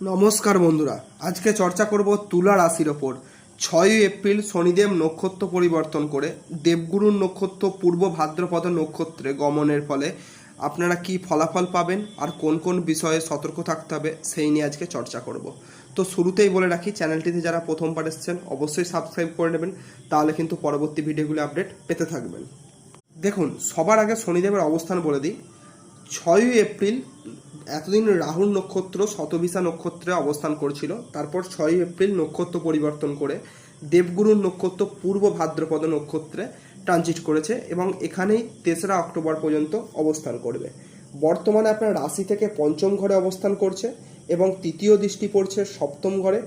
নমস্কার বন্ধুরা, আজকে চর্চা করব তুলা রাশির ওপর। ছয়ই এপ্রিল শনিদেব নক্ষত্র পরিবর্তন করে, দেবগুরুর নক্ষত্র পূর্ব ভাদ্রপদ নক্ষত্রে গমনের ফলে আপনারা কি ফলাফল পাবেন আর কোন কোন বিষয়ে সতর্ক থাকতে হবে সেই নিয়ে আজকে চর্চা করব। তো শুরুতেই বলে রাখি, চ্যানেলটিতে যারা প্রথমবার এসেছেন অবশ্যই সাবস্ক্রাইব করে নেবেন, তাহলে কিন্তু পরবর্তী ভিডিওগুলো আপডেট পেতে থাকবেন। দেখুন, সবার আগে শনিদেবের অবস্থান বলে দিই। ছয়ই এপ্রিল এতদিন রাহুল নক্ষত্র শতবিশা নক্ষত্রে অবস্থান করছিল। তারপর ছয়ই এপ্রিল নক্ষত্র পরিবর্তন করে দেবগুরুর নক্ষত্র পূর্ব ভাদ্রপদ নক্ষত্রে ট্রানজিট করেছে এবং এখানেই তেসরা অক্টোবর পর্যন্ত অবস্থান করবে। বর্তমানে আপনার রাশি থেকে পঞ্চম ঘরে অবস্থান করছে এবং তৃতীয় দৃষ্টি পড়ছে সপ্তম ঘরে।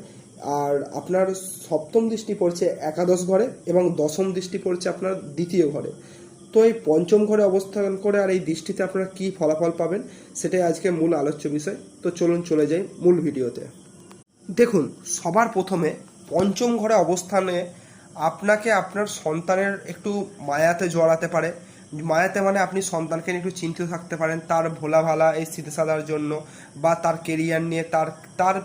আর আপনার সপ্তম দৃষ্টি পড়ছে একাদশ ঘরে এবং দশম দৃষ্টি পড়ছে আপনার দ্বিতীয় ঘরে। তো এই পঞ্চম ঘরে অবস্থান করে আর এই দৃষ্টিতে আপনারা কি ফলাফল পাবেন, সেটাই আজকে মূল আলোচ্য বিষয়। তো চলুন চলে যাই মূল ভিডিওতে। দেখুন, সবার প্রথমে পঞ্চম ঘরে অবস্থানে আপনাকে আপনার সন্তানের একটু মায়াতে জড়াতে পারে। মায়াতে মানে আপনি সন্তানকে নিয়ে একটু চিন্তিত থাকতে পারেন, তার ভোলা ভালা এই স্থিতি সাধার জন্য বা তার কেরিয়ার নিয়ে, তার তার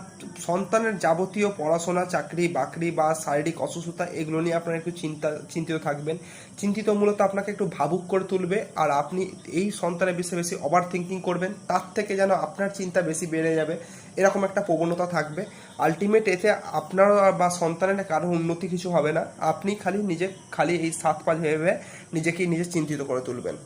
সন্তানের যাবতীয় পড়াশোনা, চাকরি, বাকরি বা শারীরিক অসুস্থতা এগুলো নিয়ে আপনারা একটু চিন্তা, চিন্তিত থাকবেন। চিন্তিত মূলত আপনাকে একটু ভাবুক করে তুলবে আর আপনি এই সন্তানের বিষয়ে বেশি ওভার থিঙ্কিং করবেন, তার থেকে যেন আপনার চিন্তা বেশি বেড়ে যাবে। এরকম একটা প্রবণতা থাকবে। আলটিমেট এতে আপনার বা সন্তানের কারও উন্নতি কিছু হবে না। আপনি খালি নিজে, খালি এই সাত পাঁচ ভেবে নিজেকে নিজে চিন্তিত করে তুলবেন।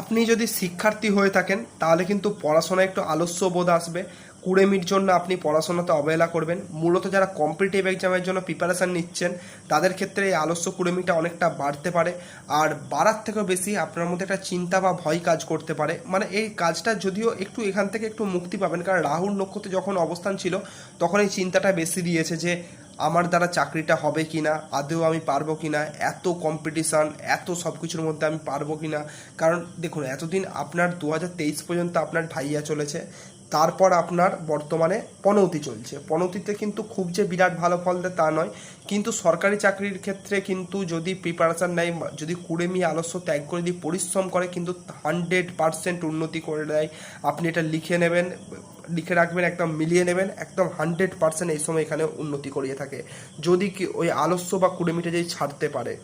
আপনি যদি শিক্ষার্থী হয়ে থাকেন, তাহলে কিন্তু পড়াশোনায় একটু আলস্য বোধ আসবে কুড়েমির জন্য আপনি পড়াশোনাতে অবহেলা করবেন। মূলত যারা কম্পিটিটিভ এক্সামের জন্য প্রিপারেশান নিচ্ছেন, তাদের ক্ষেত্রে এই আলস্য কুড়েমিটা অনেকটা বাড়তে পারে। আর বাড়ার থেকেও বেশি আপনার মধ্যে একটা চিন্তা বা ভয় কাজ করতে পারে। মানে এই কাজটা যদিও একটু এখান থেকে একটু মুক্তি পাবেন, কারণ রাহুল নক্ষত্রে যখন অবস্থান ছিল, তখন এই চিন্তাটা বেশি দিয়েছে যে আমার দ্বারা চাকরিটা হবে কি না আদৌ আমি পারব কি না এত কম্পিটিশান এত সব কিছুর মধ্যে আমি পারব কি না কারণ দেখুন, এতদিন আপনার দু হাজার তেইশ পর্যন্ত আপনার ভাইয়া চলেছে। তারপর আপনার বর্তমানে পনৌতি চলছে। পনৌতিতে কিন্তু খুব যে বিরাট ভালো ফল দেয় তা নয়। কিন্তু সরকারি চাকরির ক্ষেত্রে কিন্তু যদি প্রিপারেশান নেয়, যদি কুড়েমি আলস্য ত্যাগ করে দিয়ে পরিশ্রম করে, কিন্তু হান্ড্রেড পারসেন্ট উন্নতি করে দেয়, আপনি এটা লিখে নেবেন, লিখে রাখবেন, একদম মিলিয়ে নেবেন, একদম হান্ড্রেড পার্সেন্ট এই সময় এখানে উন্নতি করিয়ে থাকে। যদি কি ওই আলস্য বা কুড়েমিটা যদি ছাড়তে পারে।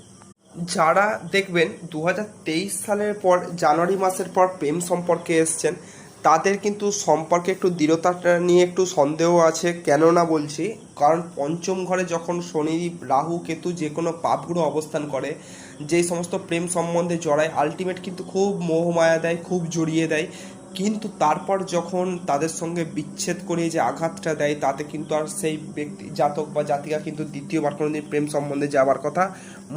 যারা দেখবেন দু হাজার তেইশ সালের পর, জানুয়ারি মাসের পর প্রেম সম্পর্কে এসছেন তাদের কিন্তু সম্পর্কে একটু দৃঢ়তাটা নিয়ে একটু সন্দেহ আছে কেন না বলছি, কারণ পঞ্চম ঘরে যখন শনি, রাহু, কেতু যে কোনো পাপগুলো অবস্থান করে, যেই সমস্ত প্রেম সম্বন্ধে জড়ায় আলটিমেট কিন্তু খুব মোহমায়া দেয়, খুব জড়িয়ে দেয়। কিন্তু তারপর যখন তাদের সঙ্গে বিচ্ছেদ করে যে আঘাতটা দেয়, তাতে কিন্তু আর সেই ব্যক্তি, জাতক বা জাতিকা কিন্তু দ্বিতীয়বার কোনোদিন প্রেম সম্বন্ধে যাওয়ার কথা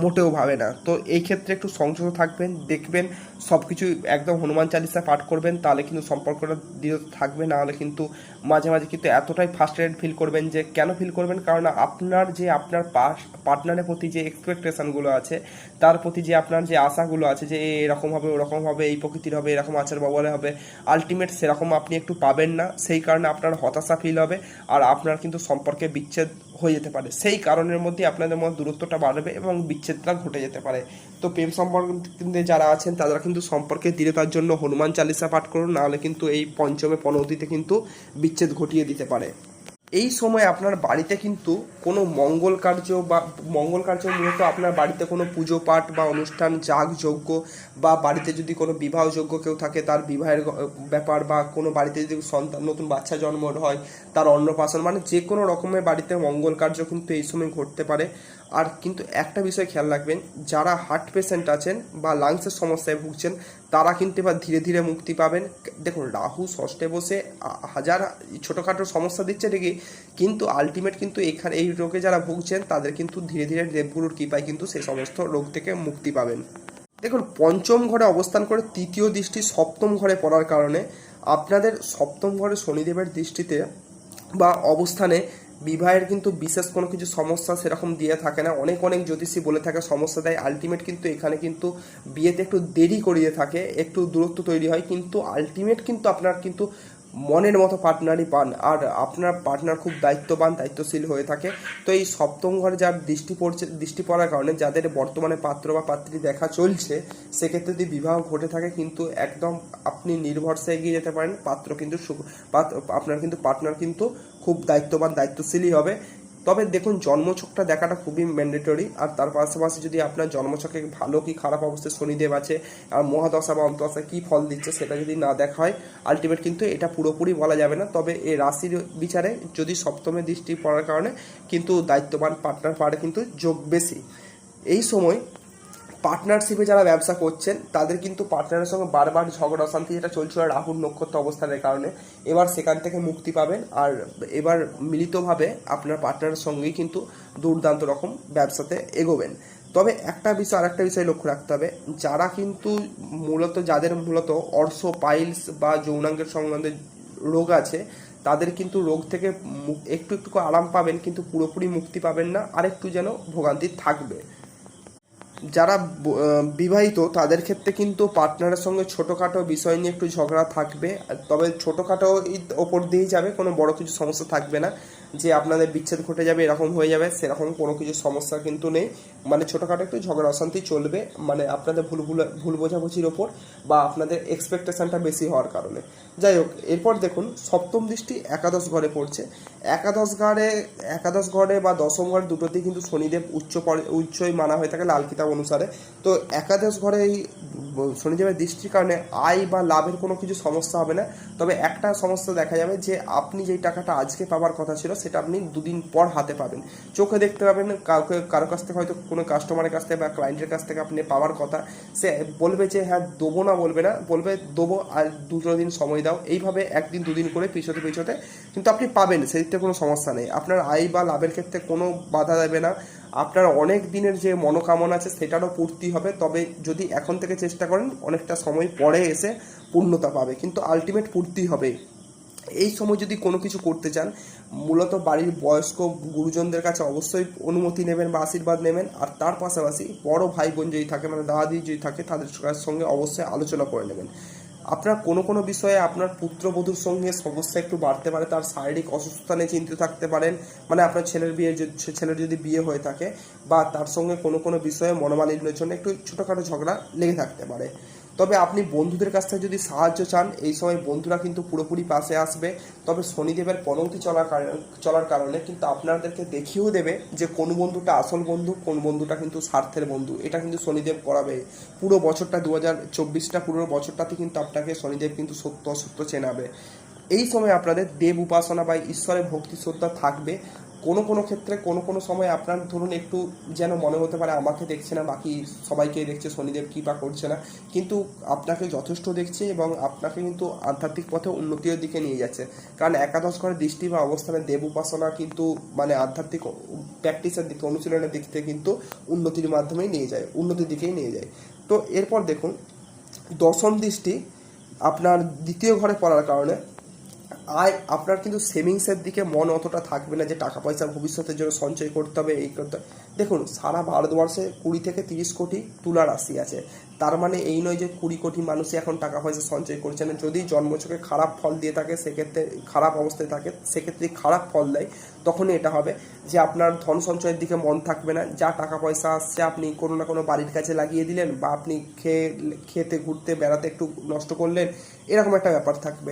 মোটেও ভাবে না। তো এই ক্ষেত্রে একটু সংযত থাকবেন, দেখবেন সব কিছু একদম হনুমান চালিসা পাঠ করবেন, তাহলে কিন্তু সম্পর্কটা দৃঢ় থাকবে, না হলে কিন্তু মাঝে মাঝে কিন্তু এতটাই ফার্স্ট্রেটেড ফিল করবেন যে কেন ফিল করবেন? কারণ আপনার যে আপনার পার্টনারের প্রতি যে এক্সপেকটেশনগুলো আছে, তার প্রতি যে আপনার যে আশাগুলো আছে যে এরকম হবে, ওরকম হবে, এই প্রকৃতির হবে, এরকম আচার ব্যবহারে হবে আলটিমেট সেরকম আপনি একটু পাবেন না, সেই কারণে আপনার হতাশা ফিল হবে আর আপনার কিন্তু সম্পর্কে বিচ্ছেদ হয়ে যেতে পারে। সেই কারণের মধ্যে আপনাদের মধ্যে দূরত্বটা বাড়বে এবং বিচ্ছেদটা ঘটে যেতে পারে। তো প্রেম সম্পর্কে যারা আছেন, তারা কিন্তু সম্পর্কে দৃঢ়তার জন্য হনুমান চালিসা পাঠ করুন, নাহলে কিন্তু এই পঞ্চমে পনৌতিতে কিন্তু বিচ্ছেদ ঘটিয়ে দিতে পারে। এই সময় আপনার বাড়িতে কিন্তু কোনো মঙ্গল কার্য বা মঙ্গল কার্য মূলত আপনার বাড়িতে কোনো পুজো পাঠ বা অনুষ্ঠান যাগযজ্ঞ বা বাড়িতে যদি কোনো বিবাহযোগ্য কেউ থাকে, তার বিবাহের ব্যাপার বা কোনো বাড়িতে যদি সন্তান, নতুন বাচ্চা জন্ম হয়, তার অন্নপ্রাশন মানে যে কোনো রকমের বাড়িতে মঙ্গল কার্য কিন্তু এই সময় ঘটতে পারে। আর কিন্তু একটা বিষয় খেয়াল রাখবেন, যারা হার্ট পেশেন্ট আছেন বা লাংসের সমস্যায় ভুগছেন, তারা কিন্তু এবার ধীরে ধীরে মুক্তি পাবেন। দেখুন, রাহু ষষ্ঠে বসে হাজার ছোটোখাটো সমস্যা দিচ্ছে ঠিকই, কিন্তু আলটিমেট কিন্তু এখানে এই রোগে যারা ভুগছেন, তাদের কিন্তু ধীরে ধীরে দেবগুরুর কৃপায় কিন্তু সেই সমস্ত রোগ থেকে মুক্তি পাবেন। দেখুন, পঞ্চম ঘরে অবস্থান করে তৃতীয় দৃষ্টি সপ্তম ঘরে পড়ার কারণে আপনাদের সপ্তম ঘরে শনিদেবের দৃষ্টিতে বা অবস্থানে বিবাহের কিন্তু বিশেষ কোনো কিছু সমস্যা সেরকম দিয়ে থাকে না। অনেক অনেক জ্যোতিষী বলে থাকে, সমস্যা দেয়। আলটিমেট কিন্তু এখানে কিন্তু বিয়েতে একটু দেরি করিয়ে থাকে, একটু দূরত্ব তৈরি হয়। কিন্তু আলটিমেট কিন্তু আপনার কিন্তু মনের মতো পার্টনারই পান। আর আপনার পার্টনার খুব দায়িত্ববান, দায়িত্বশীল হয়ে থাকে। তো এই সপ্তম ঘরে যার দৃষ্টি পড়ছে, দৃষ্টি পড়ার কারণে যাদের বর্তমানে পাত্র বা পাত্রী দেখা চলছে, সেক্ষেত্রে যদি বিবাহ ঘটে থাকে, কিন্তু একদম আপনি নির্ভরসে এগিয়ে যেতে পারেন। পাত্র কিন্তু আপনার কিন্তু পার্টনার কিন্তু খুব দায়িত্ববান, দায়িত্বশীলই হবে। তবে দেখুন, জন্মছকটা দেখাটা খুবই ম্যান্ডেটরি আর তার পাশাপাশি যদি আপনার জন্মছকে ভালো কি খারাপ অবস্থায় শনিদেব আছে, আর মহাদশা বা অন্তদশা কি ফল দিচ্ছে সেটা যদি না দেখা হয় আলটিমেট কিন্তু এটা পুরোপুরি বলা যাবে না। তবে এই রাশির বিচারে যদি সপ্তমে দৃষ্টি পড়ার কারণে কিন্তু দায়িত্ববান পার্টনার পারে কিন্তু যোগ বেশি। এই সময় পার্টনারশিপে যারা ব্যবসা করছেন, তাদের কিন্তু পার্টনারের সঙ্গে বারবার ঝগড়া, অশান্তি যেটা চলছিল রাহুর নক্ষত্র অবস্থানের কারণে এবার সেখান থেকে মুক্তি পাবেন। আর এবার মিলিতভাবে আপনার পার্টনারের সঙ্গেই কিন্তু দুর্দান্ত রকম ব্যবসাতে এগোবেন। তবে একটা বিষয় আর একটা বিষয় লক্ষ্য রাখতে হবে। যারা কিন্তু মূলত, যাদের মূলত অর্শ, পাইলস বা যৌনাঙ্গের সম্বন্ধে রোগ আছে, তাদের কিন্তু রোগ থেকে একটু একটু আরাম পাবেন, কিন্তু পুরোপুরি মুক্তি পাবেন না। আরেকটু যেন ভোগান্তি থাকবে। যারা বিবাহিত, তাদের ক্ষেত্রে কিন্তু পার্টনারের সঙ্গে ছোটোখাটো বিষয় নিয়ে একটু ঝগড়া থাকবে। তবে ছোটোখাটো ওপর দিয়েই যাবে, কোনো বড় কিছু সমস্যা থাকবে না। যে আপনাদের বিচ্ছেদ ঘটে যাবে, এরকম হয়ে যাবে, সেরকম কোনো কিছু সমস্যা কিন্তু নেই। মানে ছোটোখাটো একটু ঝগড়া অশান্তি চলবে মানে আপনাদের ভুল ভুল ভুল বোঝাবুঝির ওপর বা আপনাদের এক্সপেকটেশনটা বেশি হওয়ার কারণে। যাই হোক, এরপর দেখুন, সপ্তম দৃষ্টি একাদশ ঘরে পড়ছে। একাদশ ঘরে একাদশ ঘরে বা দশম ঘরে দুটোতেই কিন্তু শনিদেব উচ্চ উচ্চই মানা হয়ে থাকে লাল কিতাব অনুসারে। তো একাদশ ঘরে এই শনিদেবের দৃষ্টির কারণে আয় বা লাভের কোনো কিছু সমস্যা হবে না। তবে একটা সমস্যা দেখা যাবে যে, আপনি যেই টাকাটা আজকে পাওয়ার কথা ছিল সেটা আপনি দুদিন পর হাতে পাবেন। চোখে দেখতে পাবেন, কাউকে, কারও কাছ থেকে হয়তো কোনো কাস্টমারের কাছ থেকে বা ক্লায়েন্টের কাছ থেকে আপনি পাওয়ার কথা। সে বলবে যে হ্যাঁ দেবো না, বলবে না, বলবে, দেবো, আর দুটো দিন সময় দাও। এইভাবে একদিন, দুদিন করে পিছোতে পিছোতে কিন্তু আপনি পাবেন, সেদিকটা কোনো সমস্যা নেই। আপনার আয় বা লাভের ক্ষেত্রে কোনো বাধা দেবে না। আপনার অনেক দিনের যে মনোকামনা আছে, সেটারও পূর্তি হবে। তবে যদি এখন থেকে চেষ্টা করেন, অনেকটা সময় পরে এসে পূর্ণতা পাবে। কিন্তু আলটিমেট পূর্তি হবে। এই সময় যদি কোনো কিছু করতে চান, মূলত বাড়ির বয়স্ক গুরুজনদের কাছে অবশ্যই অনুমতি নেবেন বা আশীর্বাদ নেবেন। আর তার পাশাপাশি বড় ভাই বোন যদি থাকে মানে দাদি যদি থাকে, তাদের সঙ্গে অবশ্যই আলোচনা করে নেবেন। আপনার কোনো কোনো বিষয়ে আপনার পুত্রবধূর সঙ্গে সমস্যা একটু বাড়তে পারে, তার শারীরিক অসুস্থতা নিয়ে চিন্তিত থাকতে পারেন মানে আপনার ছেলের বিয়ে ছেলের যদি বিয়ে হয়ে থাকে, বা তার সঙ্গে কোনো কোনো বিষয়ে মনোমালিন্যের জন্য একটু ছোটোখাটো ঝগড়া লেগে থাকতে পারে। তবে আপনি বন্ধুদের কাছ থেকে যদি সাহায্য চান, এই সময় বন্ধুরা কিন্তু পুরোপুরি পাশে আসবে। তবে শনিদেবের পনৌতি চলার চলার কারণে কিন্তু আপনাদেরকে দেখিয়েও দেবে যে কোন বন্ধুটা আসল বন্ধু, কোন বন্ধুটা কিন্তু স্বার্থের বন্ধু। এটা কিন্তু শনিদেব করাবে। পুরো বছরটা দু হাজার চব্বিশটা, পুরো বছরটাতে কিন্তু আপনাকে শনিদেব কিন্তু সত্য অসত্য চেনাবে। এই সময় আপনাদের দেব উপাসনা বা ঈশ্বরের ভক্তি শ্রদ্ধা থাকবে। কোনো কোনো ক্ষেত্রে, কোনো কোনো সময় আপনার ধরুন একটু যেন মনে হতে পারে আমাকে দেখছে না, বাকি সবাইকে দেখছে, শনিদেব কী বা করছে না। কিন্তু আপনাকে যথেষ্ট দেখছে এবং আপনাকে কিন্তু আধ্যাত্মিক পথে উন্নতির দিকে নিয়ে যাচ্ছে। কারণ একাদশ ঘরের দৃষ্টি বা অবস্থানে দেব উপাসনা কিন্তু মানে আধ্যাত্মিক প্র্যাকটিসের দিকে, অনুশীলনের দিক থেকে কিন্তু উন্নতির মাধ্যমেই নিয়ে যায়, উন্নতির দিকেই নিয়ে যায়। তো এরপর দেখুন, দশম দৃষ্টি আপনার দ্বিতীয় ঘরে পড়ার কারণে আয়, আপনার কিন্তু সেভিংসের দিকে মন অতটা থাকবে না যে টাকা পয়সা ভবিষ্যতের জন্য সঞ্চয় করতে হবে, এই করতে দেখুন, সারা ভারতবর্ষে কুড়ি থেকে তিরিশ কোটি তুলা রাশি আছে। তার মানে এই নয় যে কুড়ি কোটি মানুষই এখন টাকা পয়সা সঞ্চয় করছে না। যদি জন্মছকে খারাপ ফল দিয়ে থাকে, সেক্ষেত্রে খারাপ অবস্থায় থাকে, সেক্ষেত্রে খারাপ ফল দেয়, তখনই এটা হবে যে আপনার ধন সঞ্চয়ের দিকে মন থাকবে না। যা টাকা পয়সা আসছে, আপনি কোনো না কোনো বাড়ির কাছে লাগিয়ে দিলেন বা আপনি খেয়ে, খেতে, ঘুরতে, বেড়াতে একটু নষ্ট করলেন, এরকম একটা ব্যাপার থাকবে।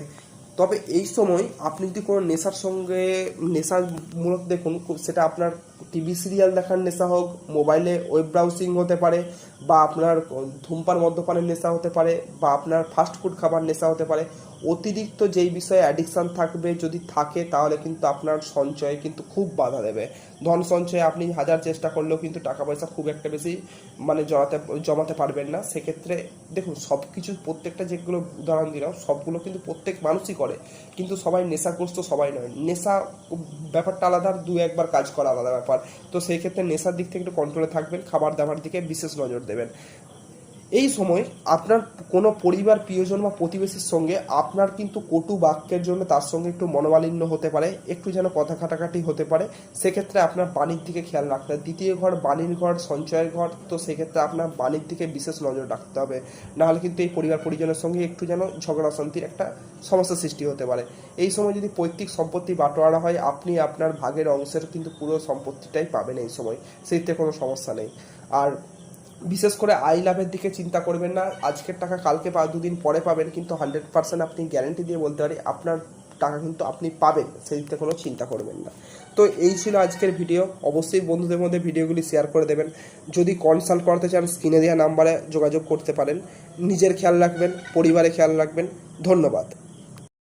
তবে এই সময় আপনি যদি কোনো নেশার সঙ্গে নেশার মূলত দেখুন সেটা আপনার টিভি সিরিয়াল দেখার নেশা হোক, মোবাইলে ওয়েব ব্রাউজিং হতে পারে, বা আপনার ধূমপান মদ্যপানের নেশা হতে পারে, বা আপনার ফাস্ট ফুড খাবার নেশা হতে পারে, অতিরিক্ত যেই বিষয়ে অ্যাডিকশান থাকবে, যদি থাকে, তাহলে কিন্তু আপনার সঞ্চয়ে কিন্তু খুব বাধা দেবে। ধন সঞ্চয়ে আপনি হাজার চেষ্টা করলেও কিন্তু টাকা পয়সা খুব একটা বেশি মানে জমাতে জমাতে পারবেন না। সেক্ষেত্রে দেখুন সব কিছু প্রত্যেকটা যেগুলো উদাহরণ দিলাম, সবগুলো কিন্তু প্রত্যেক মানুষই করে। কিন্তু সবাই নেশাগ্রস্ত সবাই নয়। নেশা ব্যাপারটা আলাদা দু একবার কাজ করা আলাদা ব্যাপার। তো সেই ক্ষেত্রে নেশার দিক থেকে একটু কন্ট্রোলে থাকবেন, খাবার দাবার দিকে বিশেষ নজর দেবেন। এই সময় আপনার কোনো পরিবার, প্রিয়জন বা প্রতিবেশীর সঙ্গে আপনার কিন্তু কটু বাক্যের জন্য তার সঙ্গে একটু মনোমালিন্য হতে পারে, একটু যেন কথা কাটাকাটি হতে পারে, সেক্ষেত্রে আপনার বাণীর দিকে খেয়াল রাখতে হবে। দ্বিতীয় ঘর, বাণীর ঘর, সঞ্চয়ের ঘর, তো সেক্ষেত্রে আপনার বাণীর দিকে বিশেষ নজর রাখতে হবে। নাহলে কিন্তু এই পরিবার, পরিজনের সঙ্গে একটু যেন ঝগড়া শান্তির একটা সমস্যা সৃষ্টি হতে পারে। এই সময় যদি পৈতৃক সম্পত্তি বাটোয়ারা হয়, আপনি আপনার ভাগের অংশের কিন্তু পুরো সম্পত্তিটাই পাবেন এই সময়, সেইতে কোনো সমস্যা নেই। আর বিশেষ করে আই লাভের দিকে চিন্তা করবেন না। আজকের টাকা কালকে পা দুদিন পরে পাবেন, কিন্তু হান্ড্রেড পার্সেন্ট আপনি গ্যারেন্টি দিয়ে বলতে পারি, আপনার টাকা কিন্তু আপনি পাবেন। সেইতে কোনো চিন্তা করবেন না। তো এই ছিল আজকের ভিডিও অবশ্যই বন্ধুদের মধ্যে ভিডিওগুলি শেয়ার করে দেবেন। যদি কনসাল্ট করতে চান, স্ক্রিনে দেওয়া নাম্বারে যোগাযোগ করতে পারেন। নিজের খেয়াল রাখবেন পরিবারে খেয়াল রাখবেন। ধন্যবাদ।